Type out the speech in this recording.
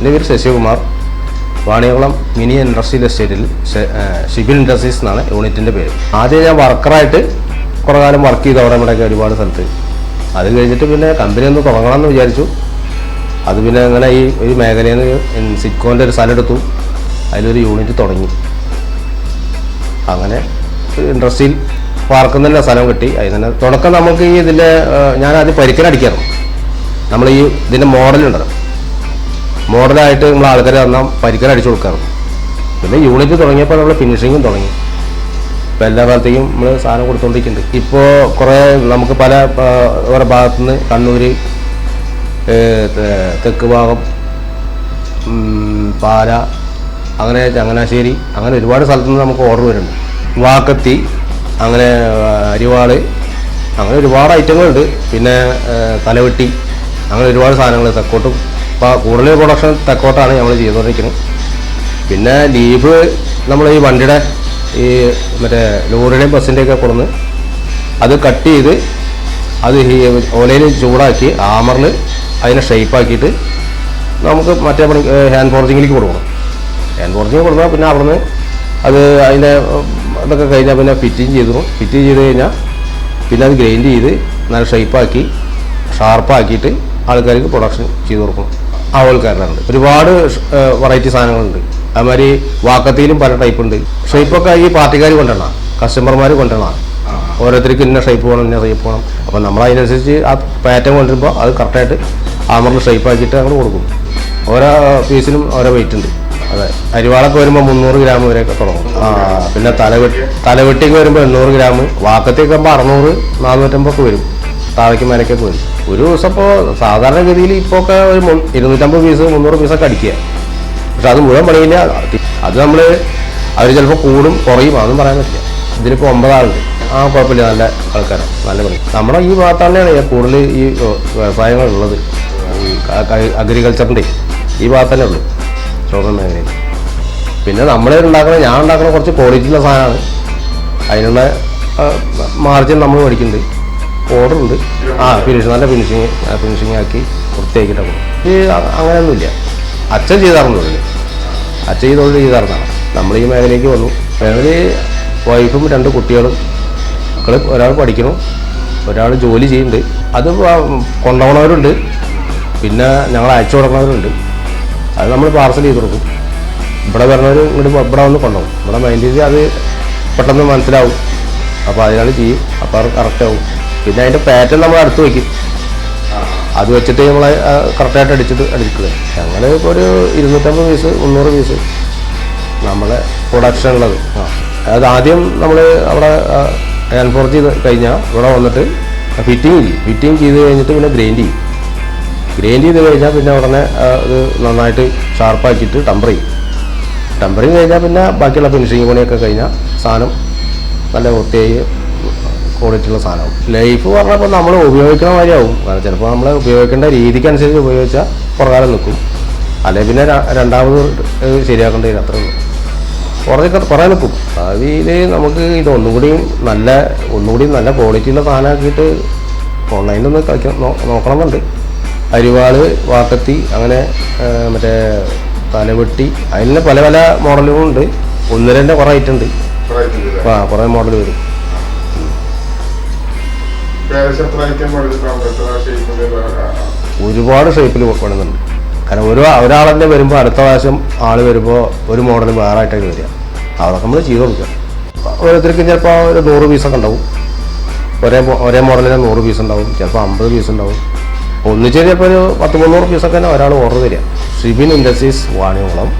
എന്റെ പേര് Sasikumar. വാണിയകുളം mini industrial എസ്റ്റേറ്റിൽ ഷിബിൻ ഇൻഡസ്ട്രീസ് എന്നാണ് യൂണിറ്റിന്റെ പേര്. ആദ്യം ഞാൻ വർക്കറായിട്ട് കുറേ കാലം വർക്ക് ചെയ്തു അവിടെ ഇവിടെയൊക്കെ ഒരുപാട് സ്ഥലത്ത്. അത് കഴിഞ്ഞിട്ട് പിന്നെ കമ്പനി ഒന്ന് തുടങ്ങണമെന്ന് വിചാരിച്ചു. അത് പിന്നെ അങ്ങനെ ഈ ഒരു മേഖലയിൽ നിന്ന് സിക്കോന്റെ ഒരു സ്ഥലം എടുത്തു. അതിലൊരു യൂണിറ്റ് തുടങ്ങി. അങ്ങനെ ഇൻഡസ്ട്രിയിൽ പാർക്കുന്ന തന്നെ സ്ഥലം കിട്ടി. അതിൽ തന്നെ തുടക്കം നമുക്ക് ഈ ഇതിന്റെ ഞാൻ ആദ്യം പരിക്കലടിക്കാറുണ്ട് നമ്മൾ ഈ ഇതിന്റെ മോഡലുണ്ടല്ലോ. മോഡലായിട്ട് നമ്മൾ ആൾക്കാരെ തന്നാൽ പരിക്കൽ അടിച്ചു കൊടുക്കാറ്. പിന്നെ യൂണിറ്റ് തുടങ്ങിയപ്പോൾ നമ്മൾ ഫിനിഷിങ്ങും തുടങ്ങി. ഇപ്പോൾ എല്ലാ കാലത്തേക്കും നമ്മൾ സാധനം കൊടുത്തുകൊണ്ടിരിക്കുന്നുണ്ട് ഇപ്പോൾ കുറേ നമുക്ക് പല ഓരോ ഭാഗത്തുനിന്ന് കണ്ണൂർ തെക്ക് ഭാഗം പാല അങ്ങനെ ചങ്ങനാശ്ശേരി അങ്ങനെ ഒരുപാട് സ്ഥലത്തുനിന്ന് നമുക്ക് ഓർഡർ വരുന്നുണ്ട്. വാക്കത്തി അങ്ങനെ അരിവാൾ അങ്ങനെ ഒരുപാട് ഐറ്റങ്ങളുണ്ട് പിന്നെ തലവെട്ടി അങ്ങനെ ഒരുപാട് സാധനങ്ങൾ തെക്കോട്ടും ഇപ്പോൾ കൂടുതൽ പ്രൊഡക്ഷൻ തെക്കോട്ടാണ് നമ്മൾ ചെയ്തുകൊണ്ടിരിക്കുന്നത് പിന്നെ ലീഫ് നമ്മൾ ഈ വണ്ടിയുടെ ഈ മറ്റേ ലോറിയുടെയും ബസ്സിന്റെയൊക്കെ കൊടുന്ന് അത് കട്ട് ചെയ്ത് അത് ഓലയിൽ ചൂടാക്കി ആമറിൽ അതിനെ ഷേപ്പാക്കിയിട്ട് നമുക്ക് മറ്റേ പണി ഹാൻഡ് ഫോർജിങ്ങിലേക്ക് കൊടുക്കണം ഹാൻഡ് ഫോർജിങ് കൊടുത്താൽ പിന്നെ അവിടുന്ന് അത് അതിന്റെ ഇതൊക്കെ കഴിഞ്ഞാൽ പിന്നെ ഫിറ്റിങ് ചെയ്തു. ഫിറ്റിങ് ചെയ്ത് കഴിഞ്ഞാൽ പിന്നെ അത് ഗ്രൈൻഡ് ചെയ്ത് നല്ല ഷേപ്പാക്കി ഷാർപ്പാക്കിയിട്ട് ആൾക്കാർക്ക് പ്രൊഡക്ഷൻ ചെയ്ത് കൊടുക്കും ആ ആൾക്കാരുണ്ട് ഒരുപാട് വെറൈറ്റി സാധനങ്ങളുണ്ട്. അതുമാതിരി വാക്കത്തിയിലും പല ടൈപ്പ് ഉണ്ട്. ഷേപ്പൊക്കെ ഈ പാർട്ടിക്കാർ കൊണ്ടുവരണം കസ്റ്റമർമാർ കൊണ്ടുവരണം. ഓരോരുത്തർക്ക് ഇന്ന ഷേപ്പ് വേണം ഇന്ന ഷേപ്പ് വേണം. അപ്പം നമ്മൾ അതിനനുസരിച്ച് ആ പാറ്റേൺ കൊണ്ടുവരുമ്പോൾ അത് കറക്റ്റായിട്ട് ആമറിൽ ഷേപ്പ് ആക്കിയിട്ട് അങ്ങോട്ട് കൊടുക്കും. ഓരോ പീസിനും ഓരോ വെയിറ്റ് ഉണ്ട്. അതെ. അരിവാളൊക്കെ വരുമ്പോൾ മുന്നൂറ് ഗ്രാം വരെയൊക്കെ തുടങ്ങും ആ പിന്നെ തലവെട്ടി തലവെട്ടിക്ക് വരുമ്പോൾ എണ്ണൂറ് ഗ്രാം. വാക്കത്തേക്ക് ആകുമ്പോൾ അറുന്നൂറ് നാനൂറ്റമ്പതൊക്കെ വരും. താഴേക്ക് മേലൊക്കെ പോയി. ഒരു ദിവസം ഇപ്പോൾ സാധാരണഗതിയിൽ ഇപ്പോൾ ഒക്കെ ഒരു ഇരുന്നൂറ്റമ്പത് പീസ് മുന്നൂറ് പീസൊക്കെ അടിക്കുക. പക്ഷെ അത് മുഴുവൻ പണിയില്ല. അത് നമ്മൾ അവർ ചിലപ്പോൾ കൂടും കുറയും. അതൊന്നും പറയാൻ പറ്റില്ല. ഇതിലിപ്പോൾ ഒമ്പതാളുണ്ട്. ആ കുഴപ്പമില്ല. നല്ല ആൾക്കാരാണ് നല്ല പണി. നമ്മുടെ ഈ ഭാഗത്ത് തന്നെയാണ് കൂടുതൽ ഈ ഈ അഗ്രികൾച്ചറിന്റെ ഈ ഭാഗത്ത് തന്നെ ഉള്ളു. ചോറിന് മേഖലയിൽ. പിന്നെ നമ്മൾ ഉണ്ടാക്കുന്ന ഞാൻ ഉണ്ടാക്കുന്ന കുറച്ച് ക്വാളിറ്റിയുള്ള സാധനമാണ്. അതിനുള്ള മാർജിൻ നമ്മൾ മേടിക്കുന്നുണ്ട്. ഓർഡർ ഉണ്ട് ആ ഫിനിഷ് നല്ല ഫിനിഷിങ് ഫിനിഷിങ് ആക്കി വൃത്തിയാക്കിയിട്ട് പോകും ഇത് അങ്ങനെയൊന്നുമില്ല. അച്ഛൻ ചെയ്താറുണ്ട് അച്ഛൻ ഈ തൊഴിൽ ചെയ്താറുന്നതാണ് നമ്മൾ ഈ മേഖലയ്ക്ക് വന്നു. മേഖലയിൽ വൈഫും രണ്ട് കുട്ടികളും. മക്കൾ ഒരാൾ പഠിക്കണം ഒരാൾ ജോലി ചെയ്യുന്നുണ്ട്. അത് കൊണ്ടുപോകണവരുണ്ട് പിന്നെ ഞങ്ങൾ അയച്ചു കൊടുക്കുന്നവരുണ്ട്. അത് നമ്മൾ പാർസൽ ചെയ്ത് കൊടുക്കും. ഇവിടെ വരണവർ ഇങ്ങോട്ട് ഇവിടെ വന്ന് കൊണ്ടുപോകും. ഇവിടെ മൈൻഡ് ചെയ്ത് അത് പെട്ടെന്ന് മനസ്സിലാവും. അപ്പോൾ അതിനാൾ ചെയ്യും. അപ്പോൾ അത് കറക്റ്റ് ആവും. പിന്നെ അതിന്റെ പാറ്റേൺ നമ്മൾ അടുത്ത് വയ്ക്കും അത് വെച്ചിട്ട് നമ്മൾ കറക്റ്റായിട്ട് അടിച്ചിട്ട് അടിക്കുക. ഞങ്ങൾ ഇപ്പോൾ ഒരു ഇരുന്നൂറ്റമ്പത് പീസ് മുന്നൂറ് പീസ് നമ്മളെ പ്രൊഡക്ഷൻ ഉള്ളത്. ആ. അത് ആദ്യം നമ്മൾ അവിടെ എൻഫോർച്ച് ചെയ്ത് കഴിഞ്ഞാൽ ഇവിടെ വന്നിട്ട് ഫിറ്റിംഗ് ചെയ്യും ഫിറ്റിംഗ് ചെയ്ത് കഴിഞ്ഞിട്ട് പിന്നെ ഗ്രൈൻഡ് ചെയ്യും. ഗ്രൈൻഡ് ചെയ്ത് കഴിഞ്ഞാൽ പിന്നെ ഉടനെ അത് ഇത് നന്നായിട്ട് ഷാർപ്പാക്കിയിട്ട് ടമ്പർ ചെയ്യും. ടെമ്പറിങ് കഴിഞ്ഞാൽ പിന്നെ ബാക്കിയുള്ള ഫിനിഷിങ് പണിയൊക്കെ കഴിഞ്ഞാൽ സാധനം നല്ല വൃത്തിയായി ക്വാളിറ്റിയുള്ള സാധനമാവും. ലൈഫ് പറഞ്ഞപ്പോൾ നമ്മൾ ഉപയോഗിക്കുന്ന മാതിരിയാവും. കാരണം ചിലപ്പോൾ നമ്മൾ ഉപയോഗിക്കേണ്ട രീതിക്കനുസരിച്ച് ഉപയോഗിച്ചാൽ പ്രകാരം നിൽക്കും അല്ലെങ്കിൽ പിന്നെ രണ്ടാമത് ശരിയാക്കേണ്ടതിന് അത്ര കുറേ ഉള്ളൂ. കുറച്ചൊക്കെ കുറേ നിൽക്കും ഭാവിയിൽ നമുക്ക് ഇത് ഒന്നും കൂടിയും നല്ല ഒന്നുകൂടി നല്ല ക്വാളിറ്റിയുള്ള സാധനമാക്കിയിട്ട് ഓൺലൈനിൽ ഒന്ന് കളിക്കാൻ നോക്കണമെന്നുണ്ട്. അരിവാൾ വാക്കത്തി അങ്ങനെ മറ്റേ തലവെട്ടി അതിന് പല പല മോഡലുകളുണ്ട് ഒന്ന് രണ്ട് കുറേ ഐറ്റം ഉണ്ട്. ആ കുറേ മോഡൽ വരും. ഒരുപാട് ഷേപ്പിൽ പണിതുണ്ട് കാരണം ഒരു ഒരാളെന്നെ വരുമ്പോൾ അടുത്ത പ്രാവശ്യം ആൾ വരുമ്പോൾ ഒരു മോഡൽ വേറെ ആയിട്ടൊക്കെ വരിക. അതൊക്കെ നമ്മൾ ചെയ്ത് കൊടുക്കുക. ഓരോരുത്തർക്കും ചിലപ്പോൾ ഒരു നൂറ് പീസൊക്കെ ഉണ്ടാവും. ഒരേ ഒരേ മോഡലിന് നൂറ് പീസ് ഉണ്ടാവും. ചിലപ്പോൾ അമ്പത് പീസ് ഉണ്ടാവും. ഒന്നിച്ച് ചിലപ്പോൾ ഒരു പത്ത് മുന്നൂറ് പീസൊക്കെ തന്നെ ഒരാൾ ഓർഡർ തരിക സിബിൻ ഇൻഡസ്ട്രീസ് വാണിയോളം.